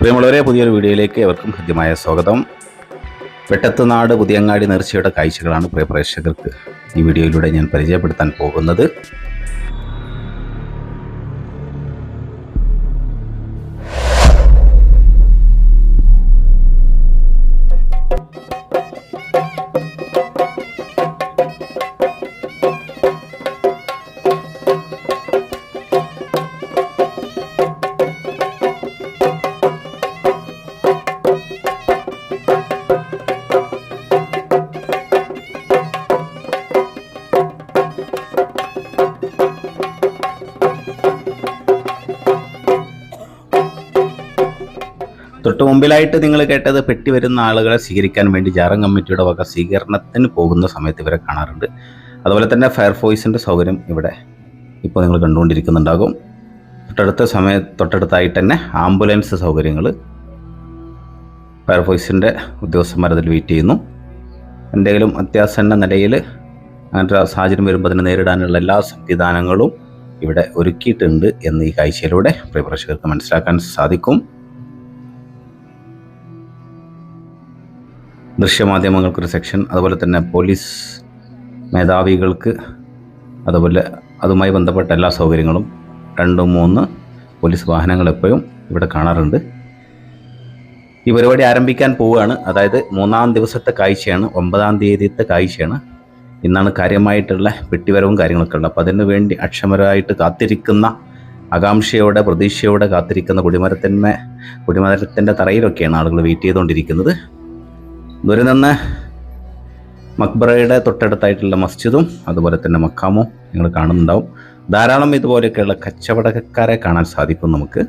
പ്രിയമുള്ളവരെ പുതിയൊരു വീഡിയോയിലേക്ക് എവർക്കും ഹൃദ്യമായ സ്വാഗതം. വെട്ടത്തുനാട് പുതിയങ്ങാടി നേർച്ചയുടെ കാഴ്ചകളാണ് പ്രിയ പ്രേക്ഷകർക്ക് ഈ വീഡിയോയിലൂടെ ഞാൻ പരിചയപ്പെടുത്താൻ പോകുന്നത്. തൊട്ട് മുമ്പിലായിട്ട് നിങ്ങൾ കേട്ടത് പെട്ടി വരുന്ന ആളുകളെ സ്വീകരിക്കാൻ വേണ്ടി ജാറം കമ്മിറ്റിയുടെ വക സ്വീകരണത്തിന് പോകുന്ന സമയത്ത് ഇവരെ കാണാറുണ്ട്. അതുപോലെ തന്നെ ഫയർഫോഴ്സിന്റെ സൗകര്യം ഇവിടെ ഇപ്പോൾ നിങ്ങൾ കണ്ടുകൊണ്ടിരിക്കുന്നുണ്ടാകും. തൊട്ടടുത്ത സമയ തൊട്ടടുത്തായിട്ട് തന്നെ ആംബുലൻസ് സൗകര്യങ്ങൾ ഫയർഫോഴ്സിന്റെ ഉദ്യോഗസ്ഥന്മാർ അതിൽ വെയിറ്റ് ചെയ്യുന്നു. എന്തെങ്കിലും അത്യാസന്ന നിലയിൽ അങ്ങനത്തെ സാഹചര്യം വരുമ്പോൾ അതിനെ നേരിടാനുള്ള എല്ലാ സംവിധാനങ്ങളും ഇവിടെ ഒരുക്കിയിട്ടുണ്ട് എന്ന് ഈ കാഴ്ചയിലൂടെ പ്രിയപ്രേക്ഷകർക്ക് മനസ്സിലാക്കാൻ സാധിക്കും. ദൃശ്യമാധ്യമങ്ങൾക്കൊരു സെക്ഷൻ അതുപോലെ തന്നെ പോലീസ് മേധാവികൾക്ക് അതുപോലെ അതുമായി ബന്ധപ്പെട്ട എല്ലാ സൗകര്യങ്ങളും രണ്ട് മൂന്ന് പോലീസ് വാഹനങ്ങൾ എപ്പോഴും ഇവിടെ കാണാറുണ്ട്. ഈ പരിപാടി ആരംഭിക്കാൻ പോവുകയാണ്. അതായത് മൂന്നാം ദിവസത്തെ കാഴ്ചയാണ് ഒമ്പതാം തീയതിത്തെ കാഴ്ചയാണ്. ഇന്നാണ് കാര്യമായിട്ടുള്ള വെട്ടിവരവും കാര്യങ്ങളൊക്കെ ഉള്ളത്. അപ്പോൾ അതിനു വേണ്ടി അക്ഷമരായിട്ട് കാത്തിരിക്കുന്ന ആകാംക്ഷയോടെ പ്രതീക്ഷയോടെ കാത്തിരിക്കുന്ന കുടിമരത്തിന്മേ കുടിമരത്തിന്റെ തറയിലൊക്കെയാണ് ആളുകൾ വെയിറ്റ് ചെയ്തുകൊണ്ടിരിക്കുന്നത്. ദൂരെ നിന്ന് മക്ബറയുടെ തൊട്ടടുത്തായിട്ടുള്ള മസ്ജിദും അതുപോലെ തന്നെ മക്കാമും നിങ്ങൾ കാണുന്നുണ്ടാവും. ധാരാളം ഇതുപോലെയൊക്കെയുള്ള കച്ചവടക്കാരെ കാണാൻ സാധിക്കും നമുക്ക്.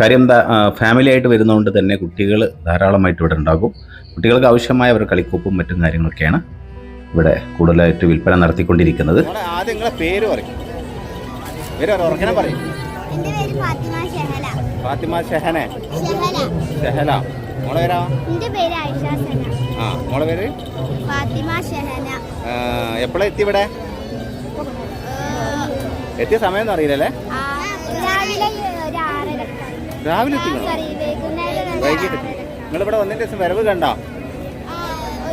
കാര്യം എന്താ ഫാമിലി ആയിട്ട് വരുന്നതുകൊണ്ട് തന്നെ കുട്ടികൾ ധാരാളമായിട്ട് ഇവിടെ ഉണ്ടാകും. കുട്ടികൾക്ക് ആവശ്യമായ അവരുടെ കളിക്കോപ്പും മറ്റും കാര്യങ്ങളൊക്കെയാണ് ഇവിടെ കൂടുതലായിട്ട് വിൽപ്പന നടത്തിക്കൊണ്ടിരിക്കുന്നത്. ഫാത്തിമ ഷെഹല. ഫാത്തിമ ഷെഹനെ. ഷെഹല. ഷെഹല. മോളെ പേരാ? എന്റെ പേര് ആയിഷ സന ആ മോളെ പേര്? ഫാത്തിമ ഷെഹല എപ്പോഴാ എത്തി ഇവിടെ? എത്തിയ സമയം അറിയില്ലല്ലേ? രാവിലെ രാവിലെ എത്തി വൈകിട്ട്. നിങ്ങൾ ഇവിടെ വന്നതിന് ശേഷം വരവ് കണ്ടോ?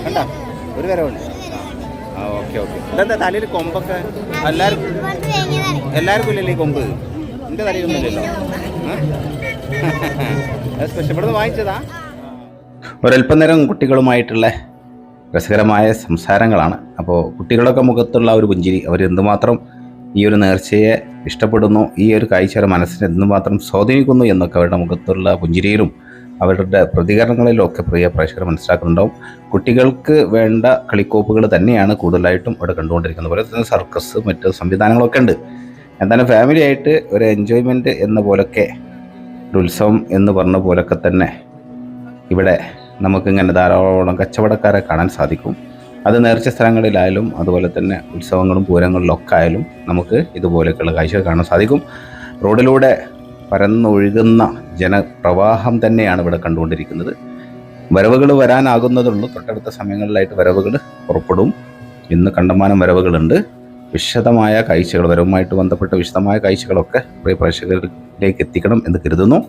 കണ്ടോ? ഒരു വരവുണ്ട്. ആ ഓക്കെ ഓക്കെ. ഇതെന്താ തലയിൽ കൊമ്പൊക്കെ? എല്ലാവർക്കും. എല്ലാവർക്കും ഇല്ലല്ലേ ഈ കൊമ്പ്? എന്റെ തലയിലൊന്നും ഇല്ലല്ലോ. അത് സ്പെഷ്യൽ വാങ്ങിച്ചതാ? ഒരല്പം നേരം കുട്ടികളുമായിട്ടുള്ള രസകരമായ സംസാരങ്ങളാണ്. അപ്പോൾ കുട്ടികളൊക്കെ മുഖത്തുള്ള ഒരു പുഞ്ചിരി അവർ എന്തുമാത്രം ഈ ഒരു നേർച്ചയെ ഇഷ്ടപ്പെടുന്നു ഈ ഒരു കാഴ്ച അവരുടെ മനസ്സിനെ എന്തുമാത്രം സ്വാധീനിക്കുന്നു എന്നൊക്കെ അവരുടെ മുഖത്തുള്ള പുഞ്ചിരിയിലും അവരുടെ പ്രതികരണങ്ങളിലും ഒക്കെ പ്രിയ പ്രേക്ഷകർ മനസ്സിലാക്കുന്നുണ്ടാവും. കുട്ടികൾക്ക് വേണ്ട കളിക്കോപ്പുകൾ തന്നെയാണ് കൂടുതലായിട്ടും അവിടെ കണ്ടുകൊണ്ടിരിക്കുന്നത്. പോലെ തന്നെ സർക്കസ് മറ്റ് സംവിധാനങ്ങളൊക്കെ ഉണ്ട്. എന്തായാലും ഫാമിലി ആയിട്ട് ഒരു എൻജോയ്മെന്റ് എന്ന പോലൊക്കെ ഒരു ഉത്സവം എന്ന് പറഞ്ഞ പോലൊക്കെ തന്നെ ഇവിടെ നമുക്കിങ്ങനെ ധാരാളം കച്ചവടക്കാരെ കാണാൻ സാധിക്കും. അത് നേർച്ച സ്ഥലങ്ങളിലായാലും അതുപോലെ തന്നെ ഉത്സവങ്ങളും പൂരങ്ങളിലൊക്കെ ആയാലും നമുക്ക് ഇതുപോലെയൊക്കെയുള്ള കാഴ്ചകൾ കാണാൻ സാധിക്കും. റോഡിലൂടെ പരന്നൊഴുകുന്ന ജനപ്രവാഹം തന്നെയാണ് ഇവിടെ കണ്ടുകൊണ്ടിരിക്കുന്നത്. വരവുകൾ വരാനാകുന്നതുള്ളൂ. തൊട്ടടുത്ത സമയങ്ങളിലായിട്ട് വരവുകൾ പുറപ്പെടും. ഇന്ന് കണ്ടമാനം വരവുകളുണ്ട്. വിശദമായ കാഴ്ചകൾ വരവുമായിട്ട് ബന്ധപ്പെട്ട വിശദമായ കാഴ്ചകളൊക്കെ പ്രേക്ഷകരിലേക്ക് എത്തിക്കണം എന്ന് കരുതുന്നു.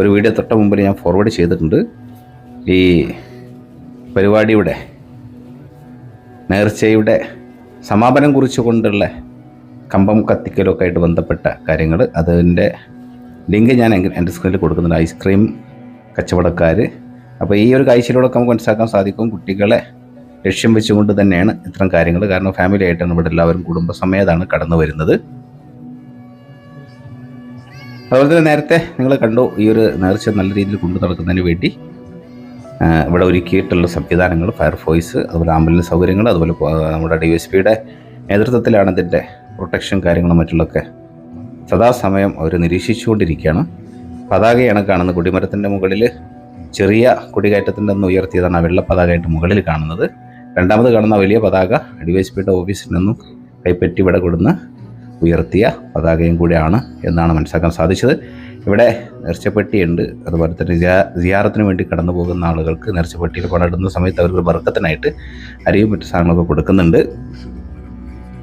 ഒരു വീഡിയോ തൊട്ട് മുമ്പിൽ ഞാൻ ഫോർവേഡ് ചെയ്തിട്ടുണ്ട്. ഈ പരിപാടിയുടെ നേർച്ചയുടെ സമാപനം കുറിച്ചുകൊണ്ടുള്ള കമ്പം കത്തിക്കലൊക്കെ ആയിട്ട് ബന്ധപ്പെട്ട കാര്യങ്ങൾ അതിന്റെ ലിങ്ക് ഞാൻ എന്റെ സ്ക്രീനിൽ കൊടുക്കുന്നുണ്ട്. ഐസ്ക്രീം കച്ചവടക്കാർ അപ്പോൾ ഈ ഒരു കാഴ്ചയിലൂടെ നമുക്ക് മനസ്സിലാക്കാൻ സാധിക്കും കുട്ടികളെ ലക്ഷ്യം വെച്ചുകൊണ്ട് തന്നെയാണ് ഇത്തരം കാര്യങ്ങൾ കാരണം ഫാമിലി ആയിട്ടാണ് ഇവിടെ എല്ലാവരും കുടുംബസമേതാണ് കടന്നു വരുന്നത്. അതുപോലെ തന്നെ നേരത്തെ നിങ്ങൾ കണ്ടു ഈ ഒരു നേർച്ച നല്ല രീതിയിൽ കൊണ്ടു നടക്കുന്നതിന് വേണ്ടി ഇവിടെ ഒരുക്കിയിട്ടുള്ള സംവിധാനങ്ങൾ ഫയർഫോഴ്സ് അതുപോലെ ആംബുലൻസ് സൗകര്യങ്ങൾ അതുപോലെ നമ്മുടെ ഡി എസ് പിയുടെ നേതൃത്വത്തിലാണ് ഇതിന്റെ പ്രൊട്ടക്ഷൻ കാര്യങ്ങളും മറ്റുള്ളതൊക്കെ സദാസമയം അവർ നിരീക്ഷിച്ചുകൊണ്ടിരിക്കുകയാണ്. പതാകയാണ് കാണുന്നത്. കൊടിമരത്തിന്റെ മുകളിൽ ചെറിയ കൊടികയറ്റത്തിന്റെ ഒന്ന് ഉയർത്തിയതാണ് ആ വെള്ള പതാകയായിട്ട് മുകളിൽ കാണുന്നത്. രണ്ടാമത് കാണുന്ന വലിയ പതാക ഡി വൈ എസ് പിയുടെ ഓഫീസിൽ നിന്നും കൈപ്പറ്റി ഇവിടെ കൊടുന്ന് ഉയർത്തിയ പതാകയും കൂടിയാണ് എന്നാണ് മനസ്സിലാക്കാൻ സാധിച്ചത്. ഇവിടെ നേർച്ചപ്പെട്ടിയുണ്ട്. അതുപോലെ തന്നെ സിയാറത്തിന് വേണ്ടി കടന്നു പോകുന്ന ആളുകൾക്ക് നേർച്ചപ്പെട്ടിയിൽ പണിടുന്ന സമയത്ത് അവർക്ക് ബർക്കത്തിനായിട്ട് അരിയും മറ്റു സാധനങ്ങളൊക്കെ കൊടുക്കുന്നുണ്ട്.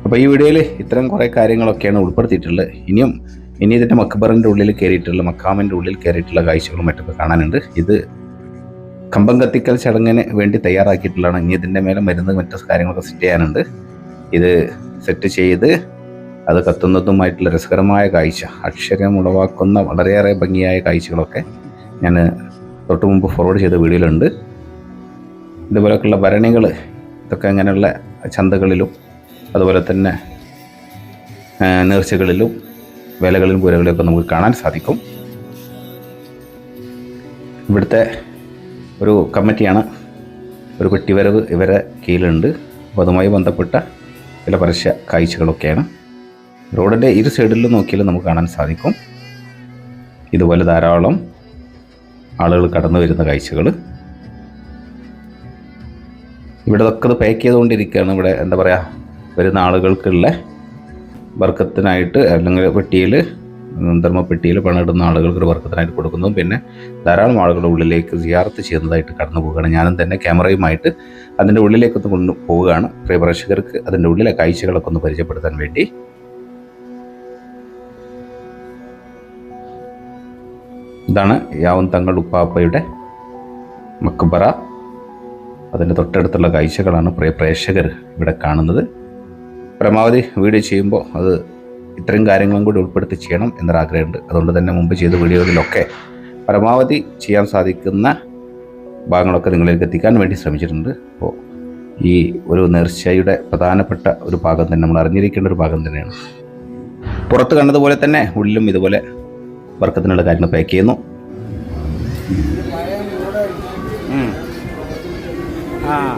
അപ്പോൾ ഈ വീഡിയോയിൽ ഇത്തരം കുറേ കാര്യങ്ങളൊക്കെയാണ് ഉൾപ്പെടുത്തിയിട്ടുള്ളത്. ഇനിയും ഇനി ഇതിന്റെ മക്ബറിന്റെ ഉള്ളിൽ കയറിയിട്ടുള്ള മക്കാമിന്റെ ഉള്ളിൽ കയറിയിട്ടുള്ള കാഴ്ചകളും മറ്റൊക്കെ കാണാനുണ്ട്. ഇത് കമ്പം കത്തിക്കൽ ചടങ്ങിന് വേണ്ടി തയ്യാറാക്കിയിട്ടുള്ളതാണ്. ഇനി ഇതിന്റെ മേലെ മരുന്ന് മറ്റു കാര്യങ്ങളൊക്കെ സെറ്റ് ചെയ്യാനുണ്ട്. ഇത് സെറ്റ് ചെയ്ത് അത് കത്തുന്നതുമായിട്ടുള്ള രസകരമായ കാഴ്ച അക്ഷരം ഉളവാക്കുന്ന വളരെയേറെ ഭംഗിയായ കാഴ്ചകളൊക്കെ ഞാൻ തൊട്ട് മുമ്പ് ഫോർവേഡ് ചെയ്ത വീഡിയോയിലുണ്ട്. ഇതുപോലെയൊക്കെയുള്ള ഭരണികൾ ഇതൊക്കെ അങ്ങനെയുള്ള ചന്തകളിലും അതുപോലെ തന്നെ നേർച്ചകളിലും വേലകളിലും പൂരകളിലൊക്കെ നമുക്ക് കാണാൻ സാധിക്കും. ഇവിടുത്തെ ഒരു കമ്മിറ്റിയാണ് ഒരു പെട്ടിവരവ് ഇവരെ കീഴിലുണ്ട്. അപ്പോൾ അതുമായി ബന്ധപ്പെട്ട ചില പരസ്യ കാഴ്ചകളൊക്കെയാണ്. റോഡിന്റെ ഇരു സൈഡിലും നോക്കിയാലും നമുക്ക് കാണാൻ സാധിക്കും. ഇതുപോലെ ധാരാളം ആളുകൾ കടന്നു വരുന്ന കാഴ്ചകൾ. ഇവിടെ ഇതൊക്കെ ഇത് പാക്ക് ചെയ്തുകൊണ്ടിരിക്കുകയാണ്. ഇവിടെ എന്താ പറയുക വരുന്ന ആളുകൾക്കുള്ള വർക്കത്തിനായിട്ട് അല്ലെങ്കിൽ പെട്ടിയിൽ ധർമ്മപ്പെട്ടിയിൽ പണിടുന്ന ആളുകൾക്ക് വർക്കത്തിനായിട്ട് കൊടുക്കുന്നതും പിന്നെ ധാരാളം ആളുകളുടെ ഉള്ളിലേക്ക് സിയാർത്ത് ചെയ്യുന്നതായിട്ട് കടന്നു പോവുകയാണ്. ഞാനും തന്നെ ക്യാമറയുമായിട്ട് അതിന്റെ ഉള്ളിലേക്കൊന്ന് കൊണ്ടു പോവുകയാണ്. പ്രിയ പ്രേക്ഷകർക്ക് അതിന്റെ ഉള്ളിലെ കാഴ്ചകളൊക്കെ ഒന്ന് പരിചയപ്പെടുത്താൻ വേണ്ടി. ഇതാണ് യാവൻ തങ്ങൾ ഉപ്പാപ്പയുടെ മക്ബറ. അതിന്റെ തൊട്ടടുത്തുള്ള കാഴ്ചകളാണ് പ്രിയ പ്രേക്ഷകർ ഇവിടെ കാണുന്നത്. പരമാവധി വീഡിയോ ചെയ്യുമ്പോൾ അത് ഇത്രയും കാര്യങ്ങളും കൂടി ഉൾപ്പെടുത്തി ചെയ്യണം എന്നൊരാഗ്രഹമുണ്ട്. അതുകൊണ്ട് തന്നെ മുമ്പ് ചെയ്ത വീഡിയോകളിലൊക്കെ പരമാവധി ചെയ്യാൻ സാധിക്കുന്ന ഭാഗങ്ങളൊക്കെ നിങ്ങളിലേക്ക് എത്തിക്കാൻ വേണ്ടി ശ്രമിച്ചിട്ടുണ്ട്. അപ്പോൾ ഈ ഒരു നേർച്ചയുടെ പ്രധാനപ്പെട്ട ഒരു ഭാഗം തന്നെ നമ്മൾ അറിഞ്ഞിരിക്കേണ്ട ഒരു ഭാഗം തന്നെയാണ്. പുറത്ത് കണ്ടതുപോലെ തന്നെ ഉള്ളിലും ഇതുപോലെ വർക്കത്തിനുള്ള കാര്യങ്ങൾ പാക്ക് ചെയ്യുന്നു. ആ.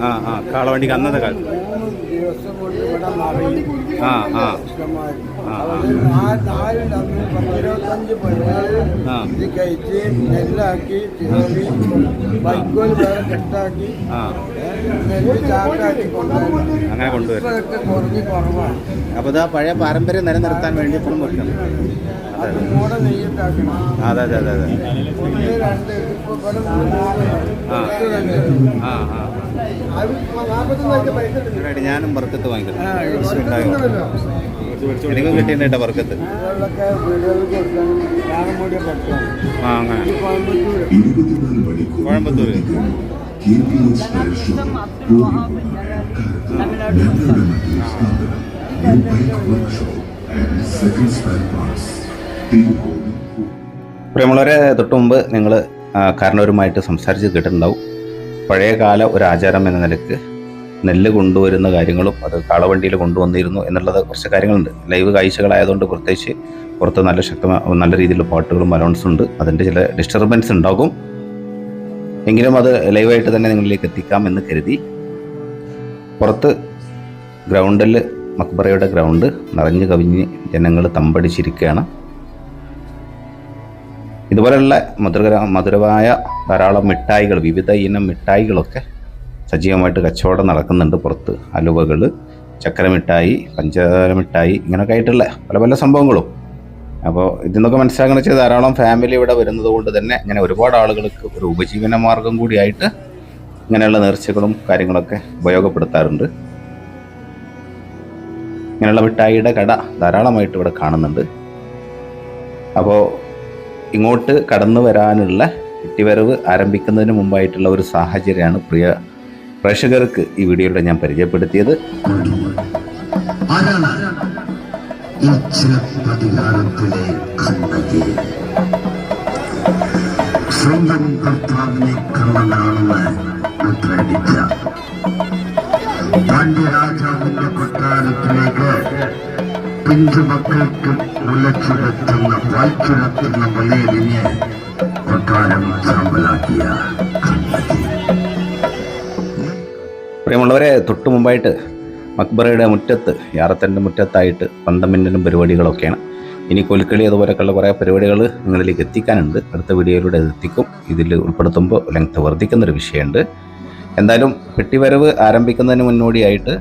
ആ ആ. കാളവണ്ടിക്ക് അന്നത്തെ കാലത്ത്. ആ ആ. കെട്ടാക്കി അങ്ങനെ കൊണ്ടുവരും കുറഞ്ഞ് കുറവാണ് അപ്പോൾ ഇതാ പഴയ പാരമ്പര്യം നിലനിർത്താൻ വേണ്ടി ഇപ്പോഴും വെക്കണം അത് അതെ അതെ അതെ അതെ ആ. ഞാനും വർക്കത്ത് വാങ്ങിക്കുന്നു. എനിക്കും കിട്ടിയിട്ടുണ്ട് വർക്കത്ത്. ആ അങ്ങനെ. കോയമ്പത്തൂര്. പ്രിയമുള്ളവരെ തൊട്ട് മുമ്പ് നിങ്ങൾ കാരണവരുമായിട്ട് സംസാരിച്ച് കേട്ടിട്ടുണ്ടാവും. പഴയകാല ഒരു ആചാരം എന്ന നിലയ്ക്ക് നെല്ല് കൊണ്ടുവരുന്ന കാര്യങ്ങളും അത് കാളവണ്ടിയിൽ കൊണ്ടുവന്നിരുന്നു എന്നുള്ളത് കുറച്ച് കാര്യങ്ങളുണ്ട്. ലൈവ് കാഴ്ചകളായതുകൊണ്ട് പ്രത്യേകിച്ച് പുറത്ത് നല്ല ശക്തമായ നല്ല രീതിയിലുള്ള പാട്ടുകളും അലൗൺസും ഉണ്ട്. അതിന്റെ ചില ഡിസ്റ്റർബൻസ് ഉണ്ടാകും. എങ്കിലും അത് ലൈവായിട്ട് തന്നെ നിങ്ങളിലേക്ക് എത്തിക്കാം എന്ന് കരുതി. പുറത്ത് ഗ്രൗണ്ടിൽ മക്ബറയുടെ ഗ്രൗണ്ട് നിറഞ്ഞു കവിഞ്ഞ് ജനങ്ങൾ തമ്പടിച്ചിരിക്കുകയാണ്. ഇതുപോലെയുള്ള മധുര മധുരമായ ധാരാളം മിഠായികൾ വിവിധ ഇനം മിഠായികളൊക്കെ സജീവമായിട്ട് കച്ചവടം നടക്കുന്നുണ്ട് പുറത്ത്. അലുവകൾ ചക്കരമിഠായി മിഠായി പഞ്ചസാര മിഠായി ഇങ്ങനെയൊക്കെ ആയിട്ടുള്ള പല പല സംഭവങ്ങളും. അപ്പോൾ ഇതിൽ നിന്നൊക്കെ മനസ്സിലാക്കുന്ന വെച്ചാൽ ധാരാളം ഫാമിലി ഇവിടെ വരുന്നത് കൊണ്ട് തന്നെ ഇങ്ങനെ ഒരുപാട് ആളുകൾക്ക് ഒരു ഉപജീവന മാർഗം കൂടിയായിട്ട് ഇങ്ങനെയുള്ള നേർച്ചകളും കാര്യങ്ങളൊക്കെ ഉപയോഗപ്പെടുത്താറുണ്ട്. ഇങ്ങനെയുള്ള മിഠായിയുടെ കട ധാരാളമായിട്ട് ഇവിടെ കാണുന്നുണ്ട്. അപ്പോൾ ഇങ്ങോട്ട് കടന്നു വരാനുള്ള കുട്ടിവരവ് ആരംഭിക്കുന്നതിന് മുമ്പായിട്ടുള്ള ഒരു സാഹചര്യമാണ് പ്രിയ പ്രേക്ഷകർക്ക് ഈ വീഡിയോയിലൂടെ ഞാൻ പരിചയപ്പെടുത്തിയത് സ്വന്തം കൊട്ടാരത്തിലേക്ക് പിഞ്ചുമക്കൾക്ക് മുലച്ചുരത്തുന്ന വായ്ച്ചുരത്തുന്ന വലിയതിനെ കൊട്ടാരം ചാമ്പലാക്കിയ. പ്രിയമുള്ളവരെ തൊട്ടു മുമ്പായിട്ട് മക്ബറയുടെ മുറ്റത്ത് യാറത്തന്റെ മുറ്റത്തായിട്ട് പന്തമിന്നലും പരിപാടികളൊക്കെയാണ്. ഇനി കൊൽക്കളി അതുപോലെയൊക്കെയുള്ള കുറേ പരിപാടികൾ നിങ്ങളിലേക്ക് എത്തിക്കാനുണ്ട്. അടുത്ത വീഡിയോയിലൂടെ എത്തിക്കും. ഇതിൽ ഉൾപ്പെടുത്തുമ്പോൾ ലെങ്ത് വർദ്ധിക്കുന്നൊരു വിഷയമുണ്ട്. എന്തായാലും പെട്ടിവരവ് ആരംഭിക്കുന്നതിന് മുന്നോടിയായിട്ട്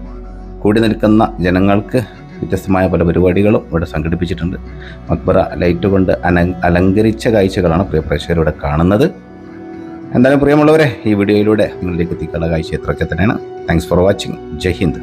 കൂടി നിൽക്കുന്ന ജനങ്ങൾക്ക് വ്യത്യസ്തമായ പല പരിപാടികളും ഇവിടെ സംഘടിപ്പിച്ചിട്ടുണ്ട്. മക്ബറ ലൈറ്റ് കൊണ്ട് അല അലങ്കരിച്ച കാഴ്ചകളാണ് പ്രിയ കാണുന്നത്. എന്തായാലും പ്രിയമുള്ളവരെ ഈ വീഡിയോയിലൂടെ നിങ്ങളിലേക്ക് എത്തിക്കാനുള്ള കാഴ്ച ഇത്രയൊക്കെ തന്നെയാണ്. Thanks for watching Jai Hind.